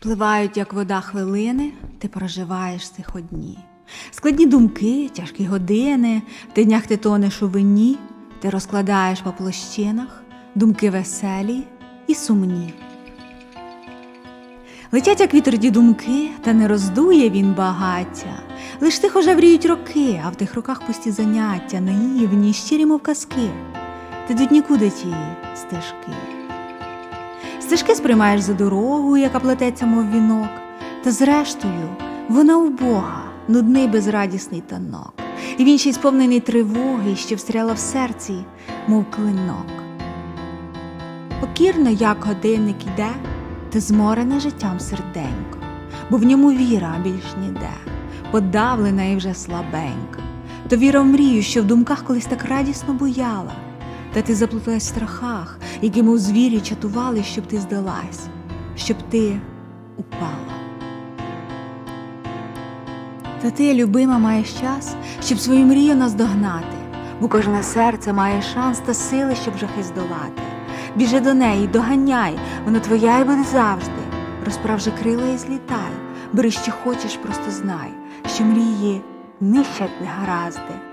Спливають, як вода хвилини, ти проживаєш цих одні. Складні думки, тяжкі години, в ти днях ти тонеш у вині, ти розкладаєш по площинах, думки веселі і сумні. Летять, як вітер ті думки, та не роздує він багаття. Лиш тихо жавріють роки, а в тих руках пусті заняття, наївні, щирі, мов казки. Ти тут нікуди ті стежки. Стежки сприймаєш за дорогу, яка плететься, мов вінок, та зрештою вона у Бога, нудний безрадісний танок, і він ще й сповнений тривоги, що встряла в серці, мов клинок. Покірно, як годинник іде, ти зморене життям серденько, бо в ньому віра більш ніде, подавлена і вже слабенька. То віра в мрію, що в думках колись так радісно бояла, та ти заплуталась в страхах, які, мов звірі, чатували, щоб ти здалась, щоб ти упала. Та ти, любима, маєш час, щоб свою мрію наздогнати, бо кожне серце має шанс та сили, щоб жахи здолати. Біжи до неї, доганяй, вона твоя і буде завжди. Розправ же крила і злітай, бери, що хочеш, просто знай, що мрії нищать негаразди.